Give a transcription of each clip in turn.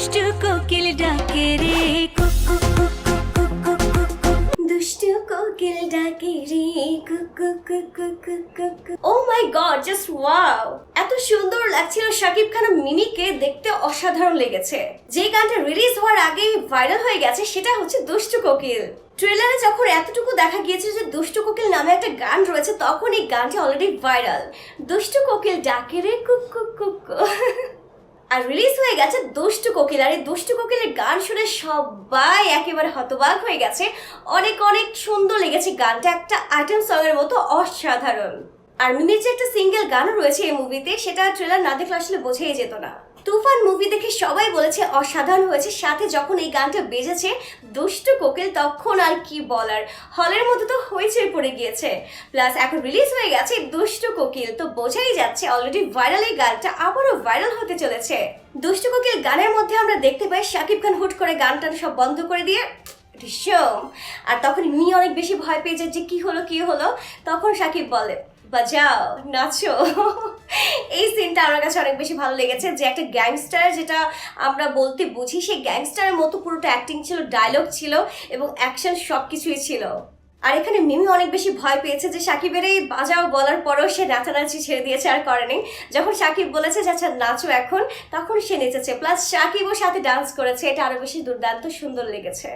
দুষ্টু কোকিল ডাকে রে কুকু কুকু কুকু কুকু দুষ্টু কোকিল ডাকে রে কুকু কুকু কুকু oh my god just wow এত সুন্দর লাগছিল শাকিব খান মিমিকে দেখতে অসাধারণ লেগেছে যে গানটা রিলিজ হওয়ার আগে ভাইরাল হয়ে গেছে সেটা হচ্ছে দুষ্টু কোকিল ট্রেলারে যখন এতটুকু দেখা গিয়েছে যে দুষ্টু কোকিল নামে একটা গান রয়েছে তখন এই গানটি অলরেডি ভাইরাল দুষ্টু কোকিল ডাকে রে কুক কুক কুক আর রিলিজ হয়ে গেছে দুষ্টু কোকিল। আর এই দুষ্টু কোকিলের গান শুনে সবাই একেবারে হতবাক হয়ে গেছে। অনেক অনেক সুন্দর লেগেছে গানটা। একটা আইটেম সং এর মতো অসাধারণ। আর মিমির যে একটা সিঙ্গেল গানও রয়েছে এই মুভিতে সেটা ট্রেলার না দেখলে আসলে বোঝাই যেত না। তুফান মুভি দেখে সবাই বলেছে অসাধারণ হয়েছে, সাথে যখন এই গানটা বেজেছে, দুষ্টু কোকিল তখন আর কি বলার। হলের মধ্যে তো হইচই পড়ে গিয়েছে। প্লাস এখন রিলিজ হয়ে গেছে দুষ্টু কোকিল, তো বোঝাই যাচ্ছে অলরেডি ভাইরাল এই গানটা আবারও ভাইরাল হতে চলেছে। দুষ্টু কোকিল গানের মধ্যে আমরা দেখতে পাই শাকিব খান হুট করে গানটা সব বন্ধ করে দিয়ে আর তখন মি অনেক বেশি ভয় পেয়ে যায় যে কি হলো কি হলো, তখন সাকিব বলে বাজাও, নাচো। এই সিনটা আমার কাছে অনেক বেশি ভালো লেগেছে যে একটা গ্যাংস্টার যেটা আমরা বলতে বুঝি, সেই গ্যাংস্টারের মতো পুরোটা অ্যাক্টিং ছিল ডায়লগ ছিল এবং অ্যাকশন সব কিছুই ছিল। আর এখানে মিমি অনেক বেশি ভয় পেয়েছে যে সাকিবের এই বাজাও বলার পরেও সে নাচানাচি ছেড়ে দিয়েছে আর করেনি। যখন সাকিব বলেছে যে আচ্ছা নাচো এখন, তখন সে নেচেছে। প্লাস সাকিবও সাথে ডান্স করেছে, এটা আরও বেশি দুর্দান্ত সুন্দর লেগেছে।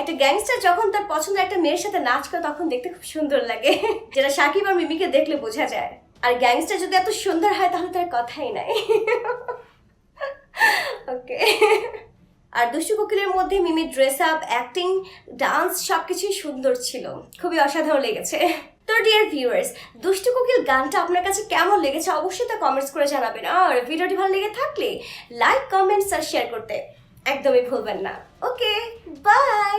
একটা গ্যাংস্টার যখন তার পছন্দের একটা মেয়ের সাথে নাচ করে তখন দেখতে খুব সুন্দর লাগে। যেটা সাকিব আর মিমিকে দেখলে বোঝা যায়। আর গ্যাংস্টার যদি এত সুন্দর হয়, তাহলে তার কথাই নাই। ওকে আর দুষ্টু কোকিলের মধ্যে মিমির ড্রেস আপ অ্যাক্টিং ডান্স সবকিছুই সুন্দর ছিল। খুবই অসাধারণ লেগেছে। তো ডিয়ার ভিউয়ার্স দুষ্টু কোকিল গানটা আপনার কাছে কেমন লেগেছে অবশ্যই তা কমেন্টস করে জানাবেন। আর ভিডিওটি ভালো লেগে থাকলে লাইক কমেন্টস আর শেয়ার করতে একদমই ভুলবেন না ওকে বাই